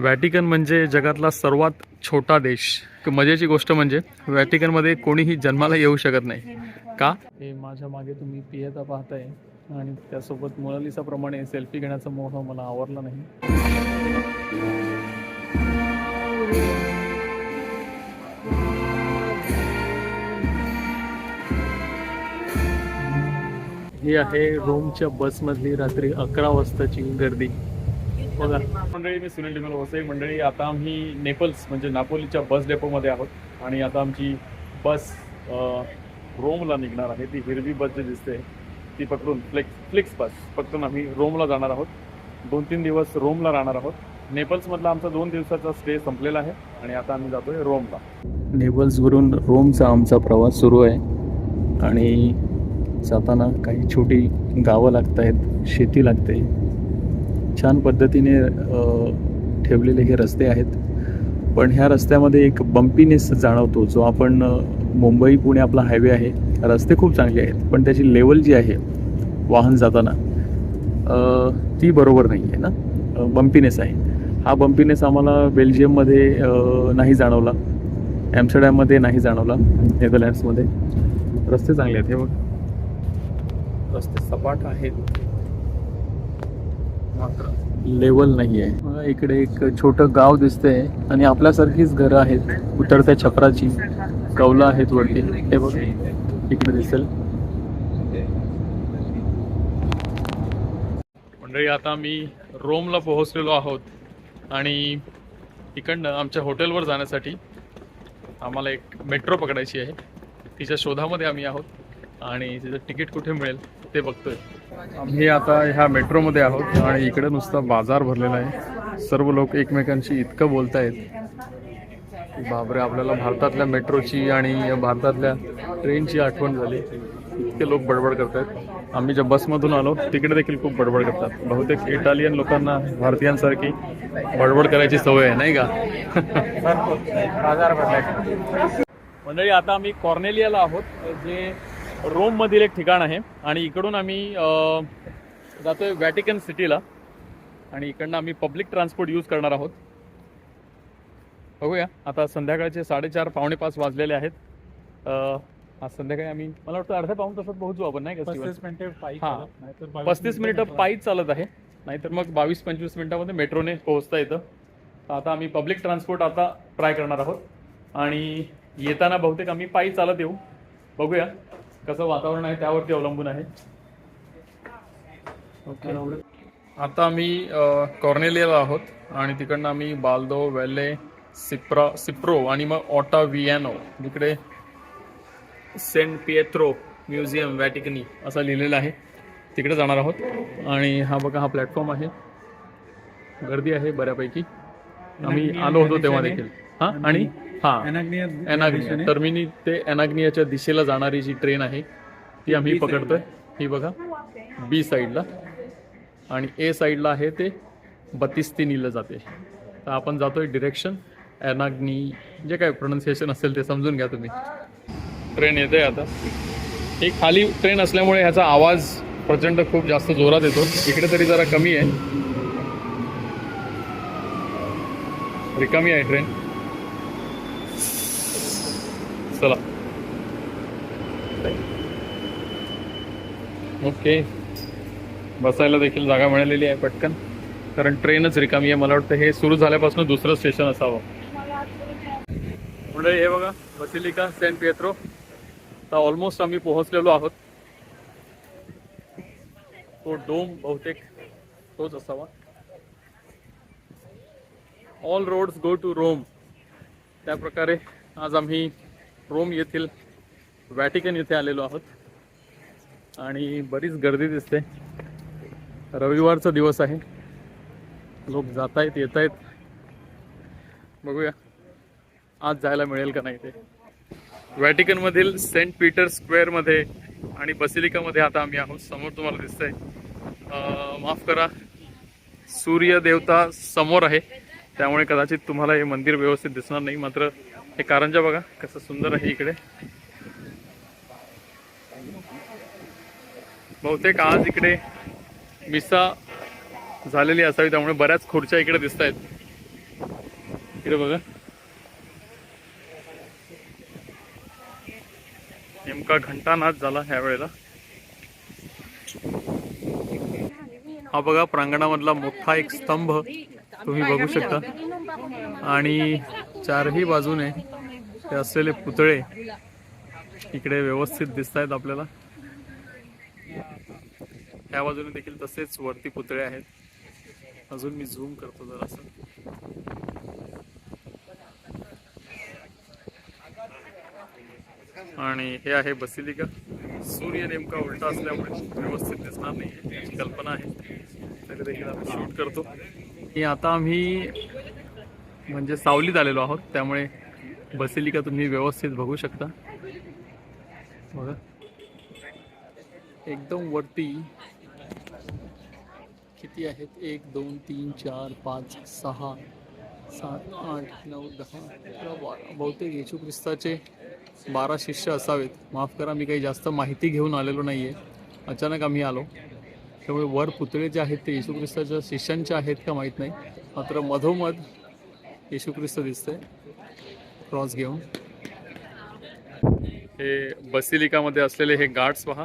Vatican म्हणजे जगातला सर्वात छोटा देश. मजेची गोष्ट म्हणजे व्हॅटिकनमध्ये कोणीही जन्माला येऊ शकत नाही. का? हे माझ्या मागे तुम्ही पियता पाहताय आणि त्यासोबत मोनालिसाप्रमाणे सेल्फी घेण्याचा मोह मला आवरला नाही. ही आहे रोमच्या बसमधली रात्री अकरा वाजताची गर्दी. मंडळी मी सुनील डिमेल वसई. मंडळी आता आम्ही नेपल्स म्हणजे नापोलीच्या बस डेपोमध्ये आहोत. आणि आता आमची बस रोमला निघणार आहे. ती हिरवी बस जी दिसते ती पकडून फ्लेक्स फ्लिक्स बस पकडून आम्ही रोमला जाणार आहोत. दोन तीन दिवस रोमला राहणार आहोत. नेपल्समधला आमचा दोन दिवसाचा स्टे संपलेला आहे. आणि आता आम्ही जातोय रोमला. नेपल्सवरून रोमचा आमचा प्रवास सुरू आहे. आणि जाताना काही छोटी गावं लागत आहेत शेती लागते. छान पद्धतीने ठेवलेले हे रस्ते आहेत. पण ह्या रस्त्यामध्ये एक बंपीनेस जाणवतो जो आपण मुंबई पुणे आपला हायवे आहे. रस्ते खूप चांगले आहेत पण त्याची लेवल जी आहे वाहन जाताना ती बरोबर नाही आहे ना बंपीनेस आहे. हा बंपीनेस आम्हाला बेल्जियममध्ये नाही जाणवला. ॲम्स्टरडॅममध्ये नाही जाणवला. नेदरलँड्समध्ये. रस्ते चांगले आहेत हे बघ. रस्ते सपाट आहेत. मात्र. लेवल नाही आहे बघा, इकडे एक छोटं गाव दिसतंय आणि आपल्यासारखीच घरं आहेत. उतरत्या छपराची. कौलं आहेत वरती. हे बघ. इकडे दिसेल. मंडळी आता आम्ही रोमला पोहोचलेलो आहोत आणि इकडनं आमच्या हॉटेलवर जाण्यासाठी आम्हाला एक मेट्रो पकडायची आहे. तिच्या शोधामध्ये आम्ही आहोत आणि तिचं तिकीट कुठे मिळेल ते बघतोय. आम्ही आता ह्या मेट्रोमध्ये आहोत आणि इकडे नुसता बाजार भरलेला आहे. सर्व लोक एकमेकांशी इतकं बोलत आहेत की बापरे आपल्याला भारतातल्या मेट्रोची आणि भारतातल्या ट्रेनची आठवण झाली. इतके लोक बडबड करतात आम्ही ज्या बसमधून आलो तिकडे देखील खूप बडबड करतात. बहुतेक इटालियन लोकांना भारतीयांसारखी बडबड करायची सवय आहे नाही का? बाजार भरलाय. मंडळी आता आम्ही कॉर्नेलियाला आहोत जे रोममधील एक ठिकाण आहे आणि इकडून आम्ही अ, जातोय व्हॅटिकन सिटीला आणि इकडनं आम्ही पब्लिक ट्रान्सपोर्ट यूज करणार आहोत. बघूया. आता संध्याकाळचे साडेचार पावणे पाच वाजलेले आहेत. आज संध्याकाळी आम्ही मला वाटतं अर्ध्या पाऊण तासात पोहोचू आपण नाही का पस्तीस मिनिटे हा. पस्तीस पायीच चालत. आहे. नाहीतर मग बावीस पंचवीस मिनिटामध्ये मेट्रोने पोहोचता येतं. आता आम्ही पब्लिक ट्रान्सपोर्ट आता ट्राय करणार आहोत. आणि येताना बहुतेक आम्ही पायी चालत येऊ. बघूया. कसं वातावरण आहे त्यावरती अवलंबून आहे. ओके. आता आम्ही कॉर्नेलियाला आहोत आणि तिकडनं आम्ही बाल्दो वेल्ले सिप्रा सिप्रो आणि मग ऑटा वियानो जिकडे सेंट पिएत्रो म्युझियम वॅटिकनी असं लिहिलेलं आहे. तिकडे जाणार आहोत. आणि हा बघा हा प्लॅटफॉर्म आहे. गर्दी आहे बऱ्यापैकी. आम्ही आलो होतो तेव्हा देखील. हा? आणि? हा. अनाग्निया टर्मिनी ते एनाग्नियाच्या दिशेला जाणारी जी ट्रेन आहे ती आम्ही पकडतोय. ही बघा. बी साईडला आणि ए साईडला आहे ते बत्तीस्तिनीला जाते. तर आपण जातोय डिरेक्शन एनाग्नी जे काय प्रोनाऊन्सिएशन असेल ते समजून घ्या तुम्ही. ट्रेन येते आता. ही खाली ट्रेन असल्यामुळे ह्याचा आवाज प्रचंड खूप जास्त जोरात येतो. इकडे तरी जरा कमी आहे. रिकामी आहे ट्रेन. चला. ओके बसायला देखील जागा मिळालेली आहे पटकन. कारण ट्रेनच रिकामी आहे. मला वाटतं हे सुरू झाल्यापासून दुसरं स्टेशन असावं. म्हणजे हे बघा बसिलिका सेंट पिएत्रो. आता ऑलमोस्ट आम्ही पोहोचलेलो आहोत. तो डोम बहुतेक तोच असावा. All roads go to Rome त्या प्रकारे आज आम्ही रोम येथील वॅटिकन येथे आलेलो आहोत. आणि बरीच गर्दी दिसते. रविवारचा दिवस आहे. लोक जात आहेत येत आहेत बघूया. आज जायला मिळेल का नाही ते. व्हॅटिकनमधील सेंट पीटर स्क्वेअरमध्ये आणि बसिलिकामध्ये आता आम्ही आहोत. समोर तुम्हाला दिसतंय. आहे माफ करा. सूर्य देवता समोर आहे. त्यामुळे कदाचित तुम्हाला हे मंदिर व्यवस्थित दिसणार नाही. मात्र हे कारंजा बघा कसं सुंदर आहे इकडे. बहुतेक आज इकडे मिसा झालेली असावी त्यामुळे बऱ्याच खुर्च्या इकडे दिसत आहेत. इकडे बघा. नेमका घंटानाच झाला ह्या वेळेला. हा बघा प्रांगणामधला मोठा एक स्तंभ तुम्ही बघू शकता. आणि चारही बाजूने हे असलेले पुतळे इकडे व्यवस्थित दिसत आहेत आपल्याला. ह्या बाजूने देखील तसेच वरती पुतळे आहेत. अजून मी झूम करतो जरासं. आणि हे आहे बसिलिका. सूर्य नेमका उलटा असल्यामुळे व्यवस्थित दिसणार नाही याची कल्पना आहे. तरी देखील आम्ही शूट करतो. की आता आम्ही म्हणजे सावलीत आलेलो आहोत त्यामुळे बसिलिका तुम्ही व्यवस्थित बघू शकता. बघा. एकदम वरती किती आहेत? एक दोन तीन चार पाच सहा सात आठ नऊ दहा अकरा बारा. बहुतेक येशू ख्रिस्ताचे बारा शिष्य असावेत. माफ करा मी काही जास्त माहिती घेऊन आलेलो नाही आहे अचानक आम्ही आलो. त्यामुळे वर पुतळे जे आहेत ते येशू ख्रिस्ताच्या शिष्यांचे आहेत का माहीत नाही. मात्र मधोमध येशू ख्रिस्त दिसतंय. क्रॉस घेऊन. हे बसिलिकामध्ये असलेले हे गार्ड्स पहा.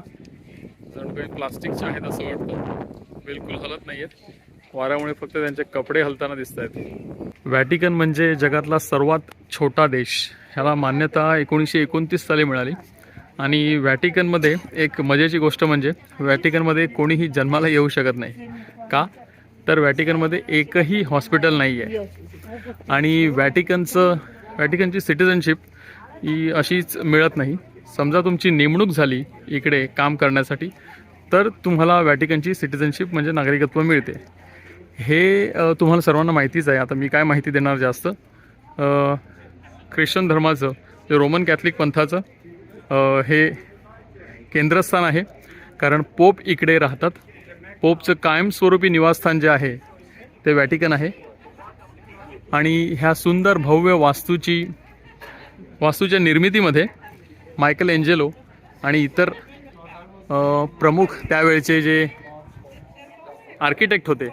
जणू काही प्लास्टिकचे आहेत असं वाटतं. बिलकुल हलत नाही आहेत वाऱ्यामुळे फक्त त्यांचे कपडे हलताना दिसत आहेत व्हॅटिकन म्हणजे जगातला सर्वात छोटा देश. ह्याला मान्यता एकोणीसशे एकोणतीस साली मिळाली. आणि व्हॅटिकनमध्ये एक मजेची गोष्ट म्हणजे व्हॅटिकनमध्ये कोणीही जन्माला येऊ शकत नाही. का? तर व्हॅटिकनमध्ये एकही हॉस्पिटल नाही आहे आणि व्हॅटिकनचं व्हॅटिकनची सिटिझनशिप ही अशीच मिळत नाही. समजा तुमची नेमणूक झाली इकडे काम करण्यासाठी तर तुम्हाला व्हॅटिकनची सिटिझनशिप म्हणजे नागरिकत्व मिळते. हे तुम्हाला सर्वांना माहितीच आहे. आता मी काय माहिती देणार जास्त? ख्रिश्चन धर्माचं जे रोमन कॅथलिक पंथाचं हे केंद्रस्थान आहे. कारण पोप इकडे राहतात. पोपचं कायमस्वरूपी निवासस्थान जे आहे ते वॅटिकन आहे. आणि ह्या सुंदर भव्य वास्तूची वास्तूच्या निर्मितीमध्ये मायकल एंजेलो आणि इतर प्रमुख त्यावेळचे जे आर्किटेक्ट होते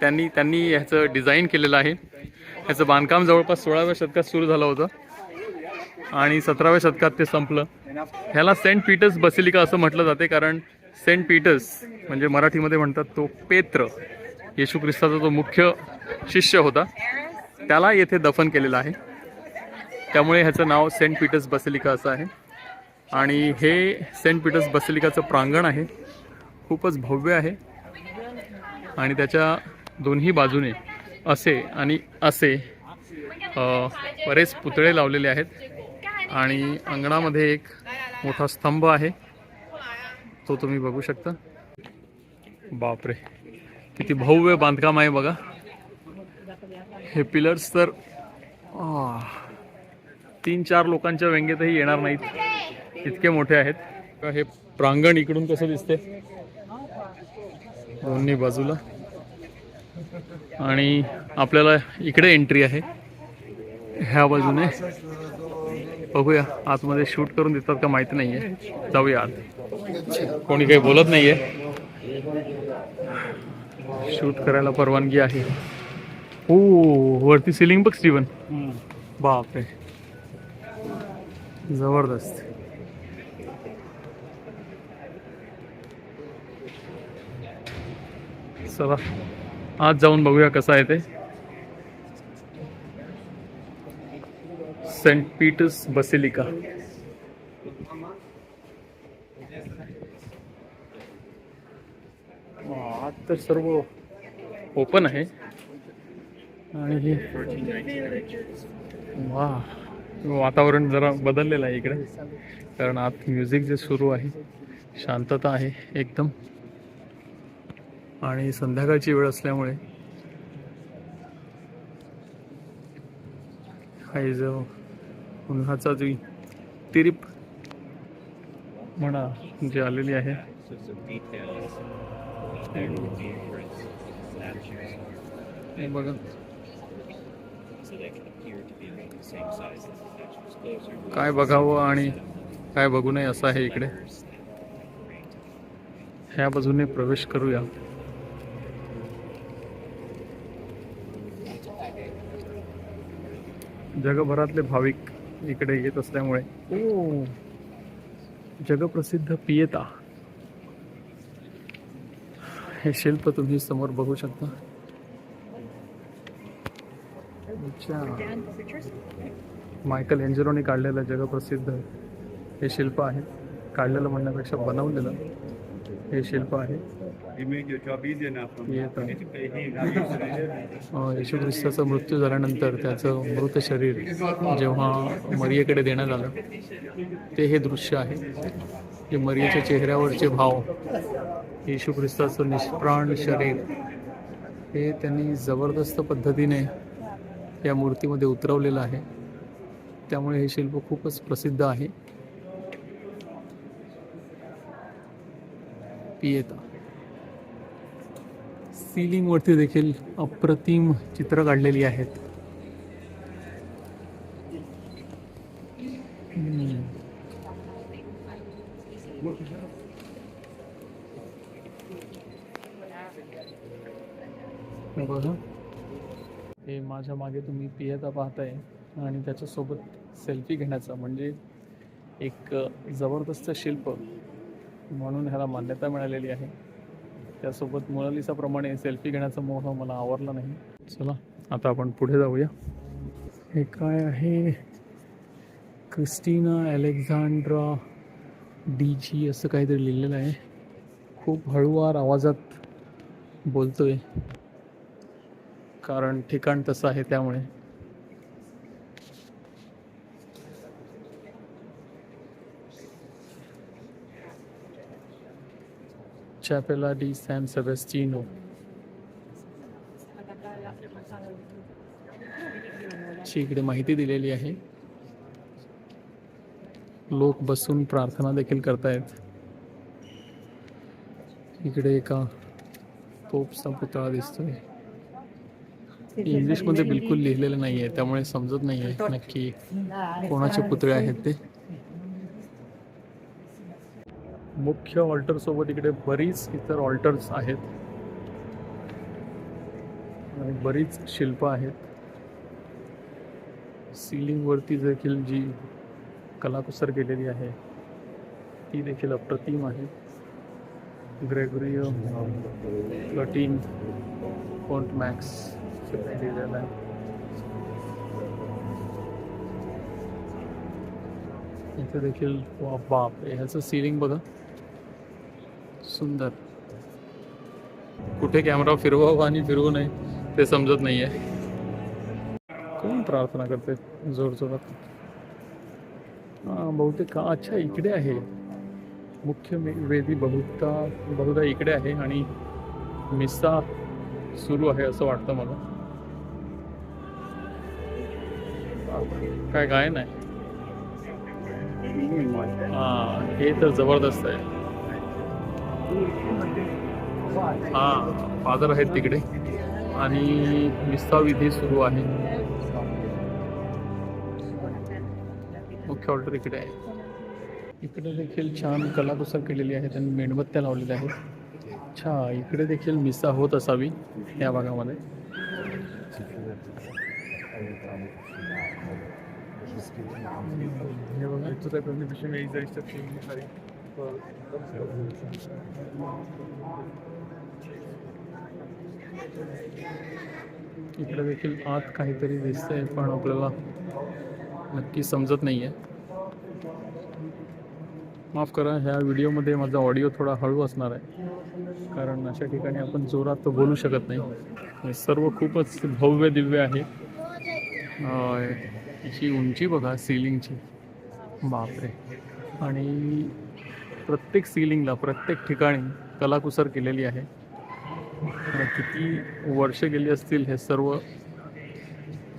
त्यांनी त्यांनी ह्याचं डिझाईन केलेलं आहे. ह्याचं बांधकाम जवळपास सोळाव्या शतकात सुरू झालं होतं. आणि सतराव्या शतकात ते संपलं. ह्याला सेंट पीटर्स बसिलिका असं म्हटलं जाते कारण सेंट पीटर्स म्हणजे मराठीमध्ये म्हणतात तो पेत्र येशू ख्रिस्ताचा जो मुख्य शिष्य होता त्याला येथे दफन केलेलं आहे. त्यामुळे ह्याचं नाव सेंट पीटर्स बसिलिका असं आहे. आणि हे सेंट पीटर्स बसिलिकाचं प्रांगण आहे. खूपच भव्य आहे. आणि त्याच्या दोन्ही बाजूने असे आणि असे बरेच पुतळे लावलेले आहेत. आणि अंगणामध्ये एक मोठा स्तंभ आहे. तो तुम्ही बघू शकता. बापरे किती भव्य बांधकाम आहे बघा. हे पिलर्स तर तीन चार लोकांच्या व्यंगेतही येणार नाहीत. इतके मोठे आहेत. हे प्रांगण इकडून कसं दिसते दोन्ही बाजूला. आणि आपल्याला इकडे एंट्री आहे. ह्या बाजूने. बघूया. आतमध्ये शूट करून देतात का माहिती नाहीये. जाऊया आत. कोणी काही बोलत नाहीये. शूट करायला परवानगी आहे. हो वरती सिलिंग बघ स्टीवन बापरे. जबरदस्त. चला. आज जाऊन बघूया कसं आहे ते. Saint Peter's basilica. आज तर सर्व ओपन आहे. आणि हे वा वातावरण जरा बदललेलं आहे इकडे. कारण आत म्युझिक जे सुरू आहे शांतता आहे एकदम. आणि संध्याकाळची वेळ असल्यामुळे काही जो उन्हाचा जी तिरीप म्हणा जी आलेली आहे. बघा. काय बघावं आणि काय बघू नये असं आहे इकडे. ह्या बाजूने प्रवेश करूया. जगभरातले भाविक इकडे येत असल्यामुळे. ओ जगप्रसिद्ध पियता. हे शिल्प तुम्ही समोर बघू शकता. मायकल एंजेलोने काढलेलं जगप्रसिद्ध हे शिल्प आहे. काढलेलं म्हणण्यापेक्षा बनवलेलं हे शिल्प आहे. Your job from you need to pay him. Now you येशू ख्रिस्ताचा मृत्यू झाल्यानंतर त्याचं मृत शरीर जेव्हा मरियेकडे देण्यात आलं ते हे दृश्य आहे. जे मरियेच्या चेहऱ्यावरचे भाव येशू ख्रिस्ताचं निष्प्राण शरीर हे त्यांनी जबरदस्त पद्धतीने या मूर्तीमध्ये उतरवलेलं आहे. त्यामुळे हे शिल्प खूपच प्रसिद्ध आहे. पियेता. सिलिंगवरती देखील अप्रतिम चित्र काढलेली आहेत. हे बघा. हे माझ्या मागे तुम्ही पियता पाहताय आणि त्याच्यासोबत सेल्फी घेण्याचा म्हणजे एक जबरदस्त शिल्प म्हणून ह्याला मान्यता मिळालेली आहे. त्यासोबत मोनालिसाप्रमाणे सेल्फी घेण्याचा मोह मला आवडला नाही. चला आता आपण पुढे जाऊया. हे काय आहे? क्रिस्टिना अलेक्झांड्रा डी जी असं काहीतरी लिहिलेलं आहे. खूप हळूवार आवाजात बोलतोय. कारण ठिकाण तसं आहे त्यामुळे. चॅपेला डी San सेबेस्टिनो ची इकडे माहिती दिलेली आहे. लोक बसून प्रार्थना देखील करतायत. इकडे एका पोपचा पुतळा दिसतोय. इंग्लिशमध्ये बिलकुल लिहिलेलं नाही आहे त्यामुळे समजत नाही आहे नक्की कोणाचे पुतळे आहेत ते. मुख्य ऑल्टरसोबत इकडे बरीच इतर ऑल्टर्स आहेत. आणि बरीच शिल्प आहेत. सिलिंगवरती देखील जी कलाकुसर केलेली आहे ती देखील अप्रतिम आहे. ग्रेगोरियो लटीन फोर्ट मॅक्स लिहिलेलं आहे. इथे देखील बाप ह्याचं सिलिंग बघा. सुंदर। कुठे कॅमेरा फिरवावा आणि फिरवू नये ते समजत नाही आहे कोण प्रार्थना करते जोर जोरात? हा बहुतेक का? अच्छा इकडे आहे. मुख्य वेदी बहुता बहुधा इकडे आहे आणि मिस्सा सुरू आहे असं वाटतं मला. काय गायन आहे? हा हे तर जबरदस्त आहे. हा फादर आहेत तिकडे. आणि मिस्ता विधी सुरू आहे. मुख्य ऑर्डर इकडे आहे. इकडे देखील छान कलाकुसर केलेली आहे. त्यांनी मेणबत्त्या लावलेल्या आहेत. अच्छा इकडे देखील मिसा होत असावी या भागामध्ये. हे बघा इकडे देखील आत काहीतरी दिसतंय पण आपल्याला नक्की समजत नाही आहे माफ करा ह्या व्हिडिओमध्ये माझा ऑडिओ थोडा हळू असणार आहे. कारण अशा ठिकाणी आपण जोरात तर बोलू शकत नाही. सर्व खूपच भव्य दिव्य आहे. ही उंची बघा सिलिंगची बापरे. आणि प्रत्येक सिलिंगला प्रत्येक ठिकाणी कलाकुसर केलेली आहे. आणि किती वर्ष गेली असतील हे सर्व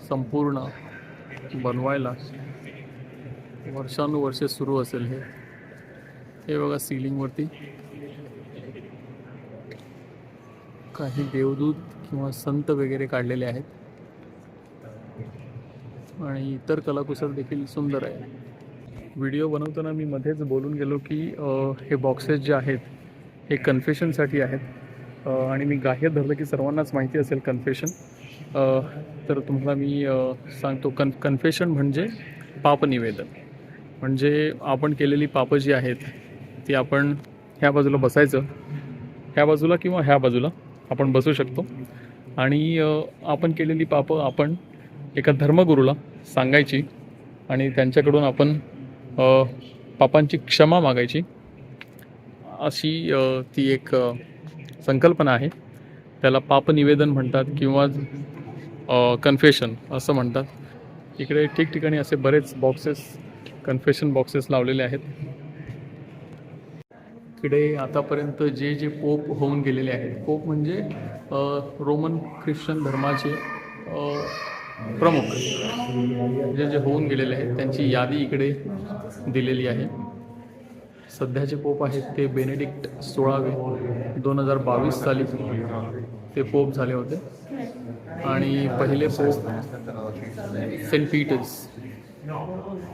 संपूर्ण बनवायला वर्षानुवर्षे सुरू असेल हे. हे बघा सिलिंगवरती. काही देवदूत किंवा संत वगैरे काढलेले आहेत. आणि इतर कलाकुसर देखील सुंदर आहे. व्हिडिओ बनवताना मी मध्येच बोलून गेलो की हे बॉक्सेस जे आहेत हे कन्फेशनसाठी आहेत. आणि मी गाह्य धरलं की सर्वांनाच माहिती असेल कन्फेशन तर तुम्हाला मी सांगतो कन कन्फेशन म्हणजे पापनिवेदन म्हणजे आपण केलेली पापं जी आहेत ती आपण ह्या बाजूला बसायचं. ह्या बाजूला किंवा ह्या बाजूला आपण बसू शकतो. आणि आपण केलेली पापं आपण एका धर्मगुरूला सांगायची आणि त्यांच्याकडून आपण पापांची क्षमा मागायची. अशी ती एक संकल्पना आहे. त्याला पापनिवेदन म्हणतात किंवा कन्फेशन असं म्हणतात. इकडे ठिकठिकाणी असे बरेच बॉक्सेस कन्फेशन बॉक्सेस लावलेले आहेत. इकडे आतापर्यंत जे जे पोप होऊन गेलेले आहेत. पोप म्हणजे रोमन ख्रिश्चन धर्माचे प्रमुख जे जे होऊन गेलेले आहेत त्यांची यादी इकडे दिलेली आहे. सध्याचे पोप आहेत ते बेनेडिक्ट सोळावे दोन हजार बावीस साली ते पोप झाले होते. आणि पहिले पोप सेंट पीटर्स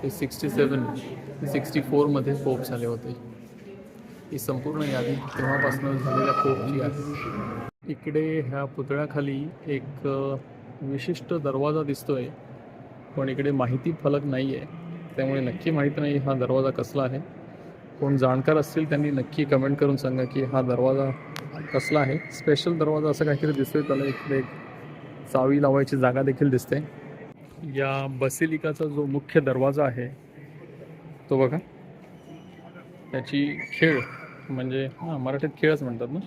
ते सिक्स्टी सेवन ते सिक्स्टी फोरमध्ये पोप झाले होते. ही संपूर्ण यादी तेव्हापासून झालेल्या पोपची आहे. इकडे ह्या पुतळ्याखाली एक विशिष्ट दरवाजा दिसतोय पण इकडे माहिती फलक नाही आहे त्यामुळे नक्की माहीत नाही हा दरवाजा कसला आहे. कोण जाणकार असतील त्यांनी नक्की कमेंट करून सांगा की हा दरवाजा कसला आहे. स्पेशल दरवाजा असं काहीतरी दिसतोय त्याला इकडे चावी लावायची जागा देखील दिसते. या बसिलिकाचा जो मुख्य दरवाजा आहे तो बघा. त्याची खेळ म्हणजे हां मराठीत खेळच म्हणतात ना?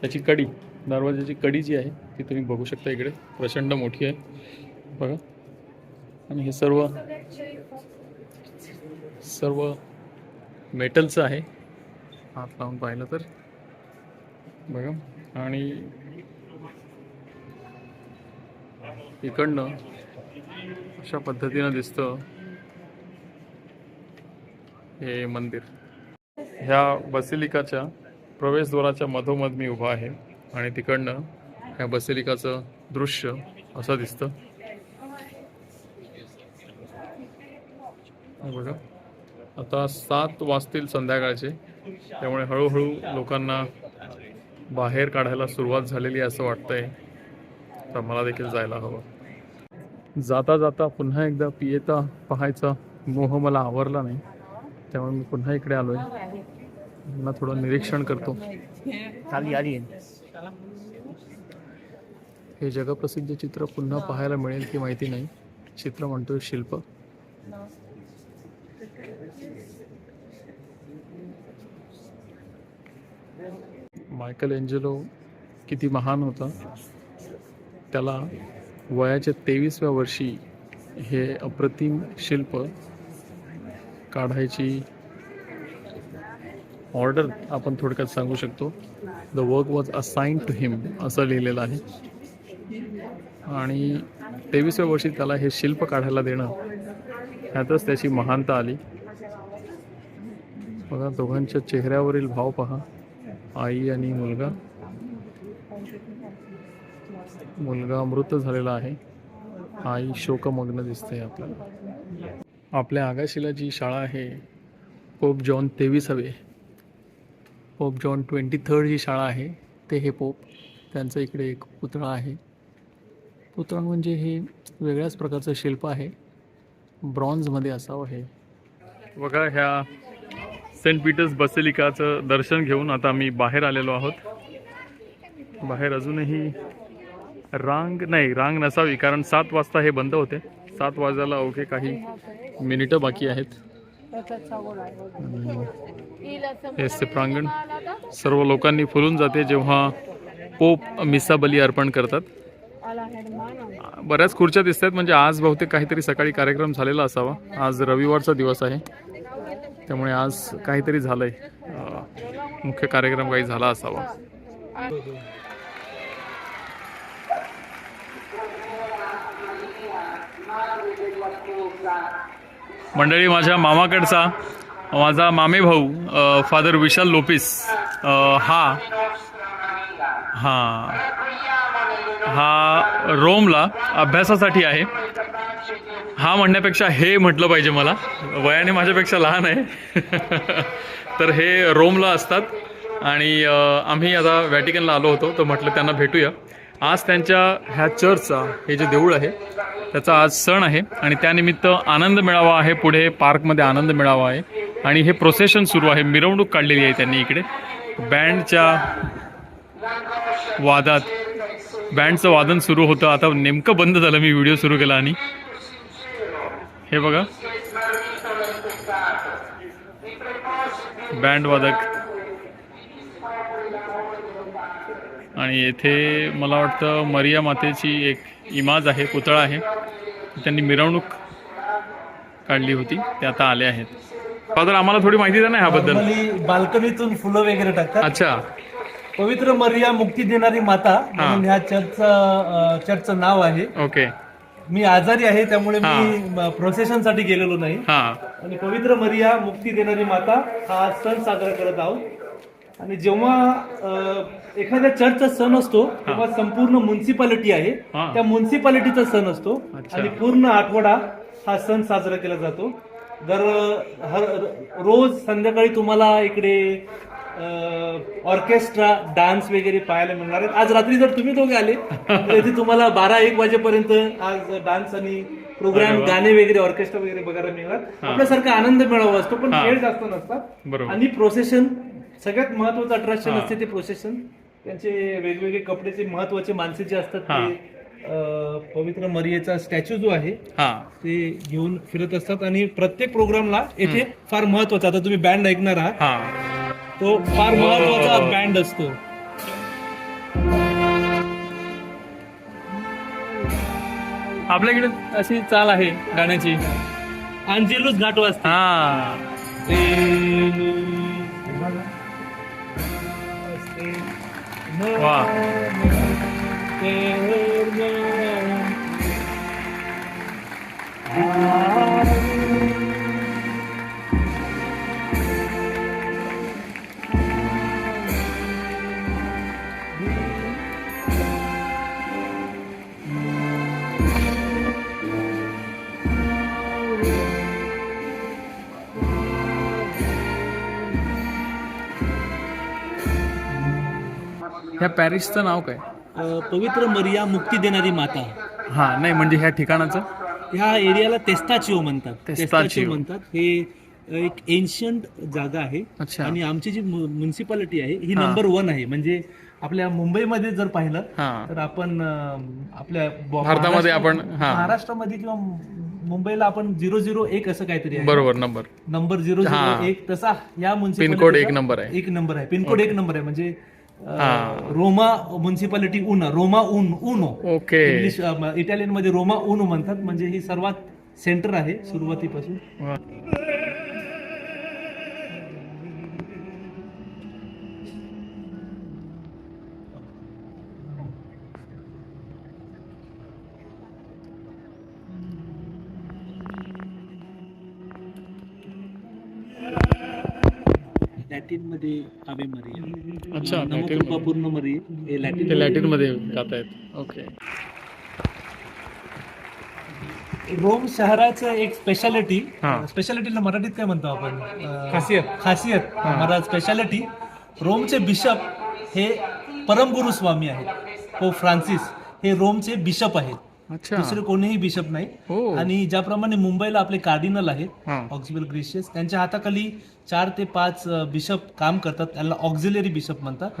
त्याची कडी. दरवाजाची कडी जी आहे ती तुम्ही बघू शकता इकडे. प्रचंड मोठी आहे. बघा. आणि हे सर्व सर्व मेटलचं आहे. हात लावून पाहिलं तर. बघा. आणि इकडनं अशा पद्धतीनं दिसतं हे मंदिर. ह्या बसिलिकाच्या प्रवेशद्वाराच्या मधोमध मी उभा आहे. आणि तिकडनं ह्या बसेलिकाचं दृश्य असं दिसतं. बघा. आता सात वाजतील संध्याकाळचे. त्यामुळे हळूहळू लोकांना बाहेर काढायला सुरुवात झालेली असं वाटतंय. तर मला देखील जायला हवं. जाता जाता पुन्हा एकदा पियेता पाहायचा मोह मला आवरला नाही. त्यामुळे मी पुन्हा इकडे आलोय. पुन्हा थोडं निरीक्षण करतो. खाली आली. हे जगप्रसिद्ध चित्र पुन्हा पाहायला मिळेल की माहिती नाही. चित्र म्हणतोय शिल्प. मायकल एंजेलो किती महान होता. त्याला वयाच्या तेवीसव्या वर्षी हे अप्रतिम शिल्प काढायची ऑर्डर आपण थोडक्यात सांगू शकतो. The work was assign to him असं लिहिलेलं आहे. आणि तेवीसव्या वर्षी त्याला हे शिल्प काढायला देणं ह्यातच त्याची महानता आली. बघा दोघांच्या चेहऱ्यावरील भाव पहा. आई आणि मुलगा. मुलगा मृत झालेला आहे. आई शोकमग्न दिसते आपल्याला. आपल्या आगाशीला जी शाळा आहे पोप जॉन तेवीसावे. पोप जॉन ट्वेंटी थर्ड ही शाळा आहे ते हे पोप. त्यांचं इकडे एक पुतळा आहे. पुतळा म्हणजे हे वेगळ्याच प्रकारचं शिल्प आहे. ब्रॉन्झमध्ये असावं हे. बघा ह्या सेंट पीटर्स बसेलिकाचं दर्शन घेऊन आता आम्ही बाहेर आलेलो आहोत. बाहेर अजूनही रांग नाही रांग नसावी कारण सात वाजता हे बंद होते. सात वाजायला अवघे काही मिनिटं बाकी आहेत. हे प्रांगण सर्व लोकांनी फुलून जाते जेव्हा पोप मिसाबली अर्पण करतात. बऱ्याच खुर्च्या दिसत आहेत म्हणजे आज बहुतेक काहीतरी सकाळी कार्यक्रम झालेला असावा. आज रविवारचा दिवस आहे. त्यामुळे आज काहीतरी झालंय. आहे मुख्य कार्यक्रम काही झाला असावा. मंडळी माझ्या मामाकडचा माझा मामे भाऊ फादर विशाल लोपिस हा हा. हा रोमला अभ्यासासाठी आहे. हा म्हणण्यापेक्षा हे म्हटलं पाहिजे मला. वयाने माझ्यापेक्षा लहान आहे. तर हे रोमला असतात. आणि आम्ही आता व्हॅटिकनला आलो होतो. तर म्हटलं त्यांना भेटूया. आज त्यांच्या ह्या चर्चचा हे जे देऊळ आहे त्याचा आज सण आहे. आणि त्यानिमित्त आनंद मिळावा आहे. पुढे पार्कमध्ये आनंद मिळावा आहे. आणि हे प्रोसेशन सुरू आहे. मिरवणूक काढलेली आहे त्यांनी इकडे. बँडच्या वादात बँडचं वादन सुरू होतं. आता नेमकं बंद झालं. मी व्हिडिओ सुरू केला आणि हे बघा. बँड वादक. आणि येथे मला वाटतं मरिया मातेची एक इमाज आहे पुतळा आहे. त्यांनी मिरवणूक काढली होती. ते आता आले आहेत. फादर आम्हाला थोडी माहिती द्या ना ह्याबद्दल. बाल्कनीतून फुलं वगैरे टाकतात. अच्छा. पवित्र मरिया मुक्ती देणारी माता म्हणून ह्या चर्चचं चर्चचं नाव आहे. ओके. मी आजारी आहे त्यामुळे मी प्रोसेशनसाठी गेलेलो नाही. आणि पवित्र मरिया मुक्ती देणारी माता हा सण साजरा करत आहोत. आणि जेव्हा एखाद्या चर्चचा सण असतो तेव्हा संपूर्ण म्युन्सिपालिटी आहे. त्या म्युन्सिपालिटीचा सण असतो. आणि पूर्ण आठवडा हा सण साजरा केला जातो. दर हर रोज संध्याकाळी तुम्हाला इकडे ऑर्केस्ट्रा डान्स वगैरे पाहायला मिळणार आहेत. आज रात्री जर तुम्ही दोघे आले तर इथे तुम्हाला बारा एक वाजेपर्यंत आज डान्स आणि प्रोग्राम गाणे वगैरे ऑर्केस्ट्रा वगैरे बघायला मिळणार. आपल्यासारखा आनंद मिळावा असतो पण. खेळ जास्त नसतात आणि प्रोसेशन सगळ्यात महत्वाचं अट्रॅक्शन. असते ते प्रोसेशन त्यांचे वेगवेगळे कपडेचे महत्त्वाचे माणसे जे असतात. ते पवित्र मरियेचा स्टॅच्यू जो आहे हां. ते घेऊन फिरत असतात. आणि प्रत्येक प्रोग्रामला येथे फार महत्त्वाचा आता तुम्ही बँड ऐकणार आहात. तो फार महत्त्वाचा बँड असतो. आपल्याकडे अशी चाल आहे गाण्याची. अंजेलूस घाट वाजते हां. वा. ह्या पॅरिसचं नाव काय पवित्र मरिया मुक्ती देणारी माता हां नाही म्हणजे ह्या ठिकाणाचं ह्या एरियाला तेस्ताचिओ म्हणतात तेस्ताचिओ. म्हणतात हे एक एन्शियंट जागा आहे अच्छा. आणि आमची जी म्युन्सिपालिटी आहे ही. नंबर वन आहे म्हणजे आपल्या मुंबईमध्ये जर पाहिलं तर आपण आपल्या भारतामध्ये आपण, महाराष्ट्र-. महाराष्ट्रामध्ये किंवा मुंबईला आपण झिरो झिरो एक असं काहीतरी आहे बरोबर नंबर नंबर झिरो. झिरो एक तसा या municipality पिनकोड एक नंबर आहे. एक नंबर आहे पिनकोड एक नंबर आहे म्हणजे. रोमा म्युन्सिपालिटी उन रोमा उन उनो ओके. इंग्लिश इटालियनमध्ये रोमा उनो म्हणतात म्हणजे ही सर्वात सेंटर आहे सुरुवातीपासून. लॅटिनमध्ये आवे मरिया अच्छा नमो पूर्ण मरिये हे लॅटिन ते लॅटिनमध्ये गात आहेत. ओके रोम शहराचं एक स्पेशालिटी हा. स्पेशालिटीला मराठीत काय म्हणतो आपण? खासियत. खासियत. मला स्पेशालिटी रोमचे बिशप हे परमगुरु स्वामी आहेत. पोप फ्रान्सिस हे रोमचे बिशप आहेत. दुसरे कोणीही बिशप नाही. हो. आणि ज्याप्रमाणे मुंबईला आपले कार्डिनल आहेत ऑक्झिबल ग्रेशियस त्यांच्या हाताखाली चार ते पाच बिशप काम करतात. त्यांना ऑक्झिलरी बिशप म्हणतात.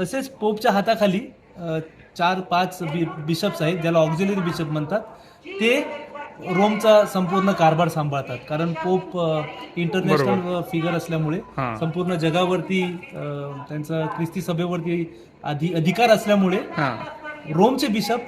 तसेच पोपच्या हाताखाली चार पाच बिशप्स आहेत ज्याला ऑक्झिलरी बिशप म्हणतात. ते रोमचा संपूर्ण कारभार सांभाळतात. कारण पोप इंटरनॅशनल फिगर असल्यामुळे. संपूर्ण जगावरती त्यांचा ख्रिस्ती सभेवरती अधि अधिकार असल्यामुळे रोमचे बिशप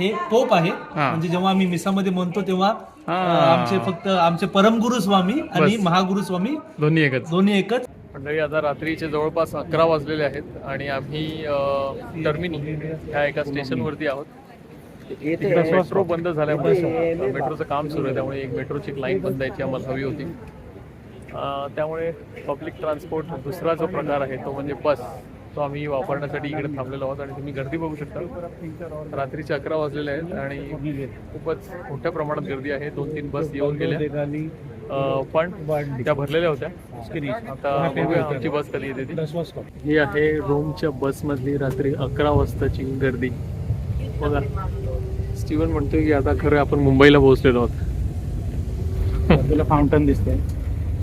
हे पोप आहेत हां. म्हणजे जेव्हा आम्ही मिसामध्ये म्हणतो तेव्हा. आमचे फक्त आमचे परमगुरु स्वामी आणि. महागुरु स्वामी दोन्ही एकच. दोन्ही एकच. मंडळी आता रात्रीचे जवळपास अकरा वाजलेले आहेत आणि आम्ही टर्मिनी ह्या एका स्टेशनवरती आहोत. मेट्रो बंद झाल्यामुळे मेट्रोचं काम सुरू आहे त्यामुळे एक मेट्रोची एक लाईन बंद यायची आम्हाला हवी होती. त्यामुळे पब्लिक ट्रान्सपोर्ट दुसरा जो प्रकार आहे तो म्हणजे बस तो आम्ही वापरण्यासाठी इकडे थांबलेलो आहोत आणि तुम्ही गर्दी बघू शकता. रात्रीचे अकरा वाजलेले आहेत आणि खूपच मोठ्या प्रमाणात गर्दी आहे. दोन तीन बस येऊन गेल्या. पण त्या भरलेल्या होत्या. आता आमची बस खाली येते ही आहे रोमच्या बसमधली रात्री अकरा वाजताची गर्दी. बघा. स्टीवन म्हणतोय की आता खरं आपण मुंबईला पोहोचलेलो आहोत. फाउंटन दिसतंय.